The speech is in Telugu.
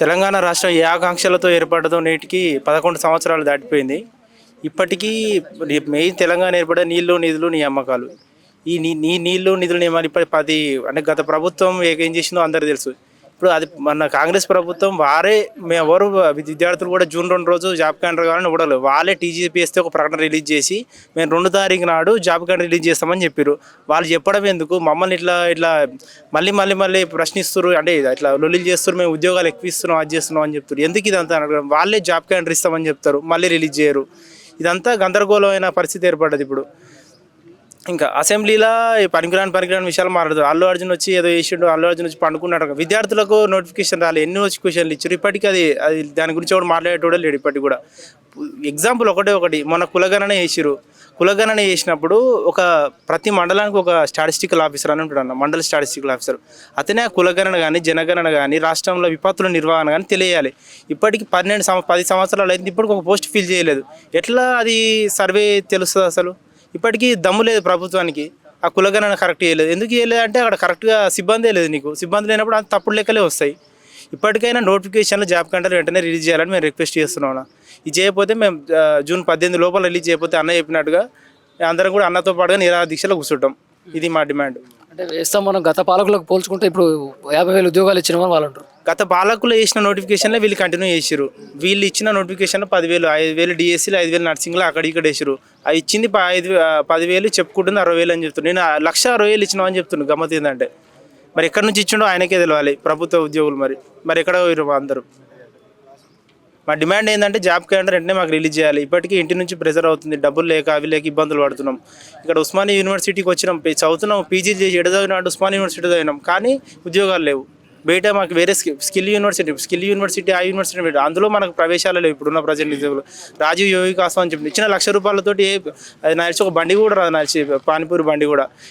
తెలంగాణ రాష్ట్రం ఏ ఆకాంక్షలతో ఏర్పడదో నేటికి పదకొండు సంవత్సరాలు దాటిపోయింది. ఇప్పటికీ మెయిన్ తెలంగాణ ఏర్పడే నీళ్ళు నిధులు నియామకాలు ఈ నీ నీళ్ళు నిధులు నియమాలు ఇప్పటి పది అంటే గత ప్రభుత్వం ఏం చేసిందో అందరూ తెలుసు. ఇప్పుడు అది మన కాంగ్రెస్ ప్రభుత్వం వారే మేము ఎవరు విద్యార్థులు కూడా జూన్ రెండు రోజు జాబ్ క్యాలెండర్ కావాలని ఇవ్వడలేదు. వాళ్ళే టీజీపీఎస్తో ఒక ప్రకటన రిలీజ్ చేసి మేము రెండు తారీఖు నాడు జాబ్ క్యాలెండర్ రిలీజ్ చేస్తామని చెప్పారు వాళ్ళు చెప్పడం ఎందుకు? మమ్మల్ని ఇట్లా ఇట్లా మళ్ళీ మళ్ళీ మళ్ళీ ప్రశ్నిస్తారు అంటే ఇట్లా లొల్లిలు చేస్తారు మేము ఉద్యోగాలు ఎక్కువ ఇస్తున్నాం అది చేస్తున్నాం అని చెప్తారు ఎందుకు ఇదంతా అనడం? వాళ్ళే జాబ్ క్యాలెండర్ ఇస్తామని చెప్తారు. మళ్ళీ రిలీజ్ చేయరు. ఇదంతా గందరగోళమైన పరిస్థితి ఏర్పడ్డది ఇప్పుడు. ఇంకా అసెంబ్లీలో పనికిరాని పనికిరాని విషయాలు మారదు అల్లు అర్జున్ వచ్చి ఏదో చేసిండు అల్లు అర్జున్ వచ్చి పండుకున్నాడు విద్యార్థులకు నోటిఫికేషన్ రాలేదు ఎన్ని నోటిఫికేషన్లు ఇచ్చారు. ఇప్పటికీ అది అది దాని గురించి కూడా మాట్లాడేటోడే లేడు ఇప్పటికి కూడా. ఎగ్జాంపుల్ ఒకటే ఒకటి. మొన్న కులగణన చేసిరు కులగణన చేసినప్పుడు ఒక ప్రతి మండలానికి ఒక స్టాటిస్టికల్ ఆఫీసర్ అని ఉంటాడు అన్న మండల స్టాటిస్టికల్ ఆఫీసర్ అతనే ఆ కులగణన కానీ జనగణన కానీ రాష్ట్రంలో విపత్తుల నిర్వహణ కానీ తెలియాలి. ఇప్పటికి పన్నెండు సంవ పది సంవత్సరాలు అయింది. ఇప్పటికి ఒక పోస్ట్ ఫిల్ చేయలేదు. ఎట్లా అది సర్వే తెలుస్తుంది అసలు? ఇప్పటికీ దమ్ము లేదు ప్రభుత్వానికి. ఆ కులగణన కరెక్ట్ చేయలేదు. ఎందుకు చేయలేదు అంటే అక్కడ కరెక్ట్గా సిబ్బందే లేదు నీకు. సిబ్బంది లేనప్పుడు అంత తప్పుడు లెక్కలే వస్తాయి. ఇప్పటికైనా నోటిఫికేషన్లు జాబ్ కంటలు వెంటనే రిలీజ్ చేయాలని మేము రిక్వెస్ట్ చేస్తున్నాం అన్న. ఇది చేయకపోతే మేము జూన్ పద్దెనిమిది లోపల రిలీజ్ చేయకపోతే అన్న చెప్పినట్టుగా అందరం కూడా అన్నతో పాటుగా నిరా దీక్షలో కూర్చుంటాం. ఇది మా డిమాండ్ అంటే వేస్తాం మనం గత పాలకులకు పోల్చుకుంటే ఇప్పుడు యాభై వేలు ఉద్యోగాలు ఇచ్చిన వాళ్ళు అంటారు. గత పాలకులు చేసిన నోటిఫికేషన్లో వీళ్ళు కంటిన్యూ చేసిరు వీళ్ళు ఇచ్చిన నోటిఫికేషన్ పదివేలు ఐదు వేలు డిఎస్సీలు ఐదు వేలు నర్సింగ్లో అక్కడ ఇక్కడ వేసిరు అవి ఇచ్చింది ఐదు పదివేలు చెప్పుకుంటుంది అరవై వేలు అని చెప్తున్నాను నేను ఆ లక్ష అరవై వేలు ఇచ్చినా అని చెప్తున్నాను గమ్మత్ ఏంటంటే మరి ఎక్కడి నుంచి ఇచ్చిండో ఆయనకే తెలియాలి ప్రభుత్వ ఉద్యోగులు మరి. మరి ఎక్కడ పోయారు అందరూ? మా డిమాండ్ ఏంటంటే జాబ్ క్యాలెండర్ వెంటనే మాకు రిలీజ్ చేయాలి. ఇప్పటికీ ఇంటి నుంచి ప్రెజర్ అవుతుంది. డబ్బులు లేక అవి లేక ఇబ్బందులు పడుతున్నాం. ఇక్కడ ఉస్మానియా యూనివర్సిటీకి వచ్చినాం. చదువుతున్నాం. పీజీ చేసి ఎడ ఉస్మానియా యూనివర్సిటీ చదివినాం. కానీ ఉద్యోగాలు లేవు. బయట మాకు వేరే స్కిల్ యూనివర్సిటీ స్కిల్ యూనివర్సిటీ ఆ యూనివర్సిటీ పెట్టారు. అందులో మనకు ప్రవేశాలు లేవు. ఇప్పుడున్న ప్రజెంట్ నిధులు రాజీవ్ యోగి కాసం అని చెప్పి ఇచ్చిన లక్ష రూపాయలతోటి ఏ అది నడిచి ఒక బండి కూడా రాదు నడిచి పానీపూరి బండి కూడా.